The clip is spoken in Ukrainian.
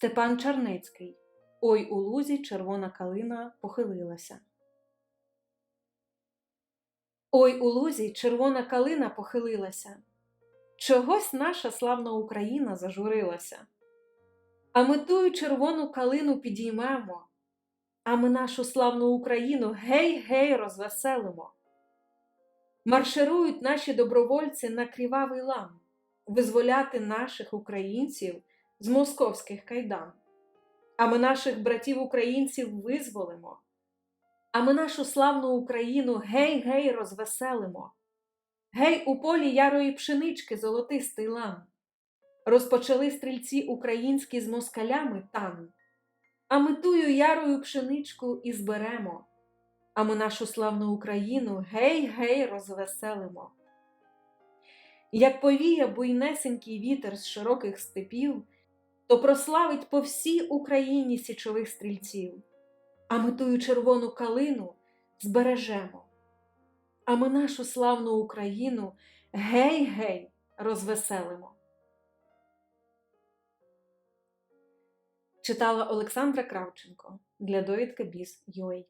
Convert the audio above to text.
Степан Чарницький. Ой у лузі червона калина похилилася. Ой у лузі червона калина похилилася. Чогось наша славна Україна зажурилася. А ми тую червону калину підіймемо, а ми нашу славну Україну гей-гей розвеселимо. Марширують наші добровольці на крівавий лам, визволяти наших українців з московських кайдан. А ми наших братів українців визволимо, а ми нашу славну Україну гей-гей розвеселимо. Гей, у полі ярої пшенички золотистий лан. Розпочали стрільці українські з москалями тан. А ми тую ярою пшеничку і зберемо, а ми нашу славну Україну гей-гей розвеселимо. Як повіє буйнесенький вітер з широких степів, то прославить по всій Україні січових стрільців, а ми тую червону калину збережемо, а ми нашу славну Україну гей-гей розвеселимо. Читала Олександра Кравченко для довідки Біз.UA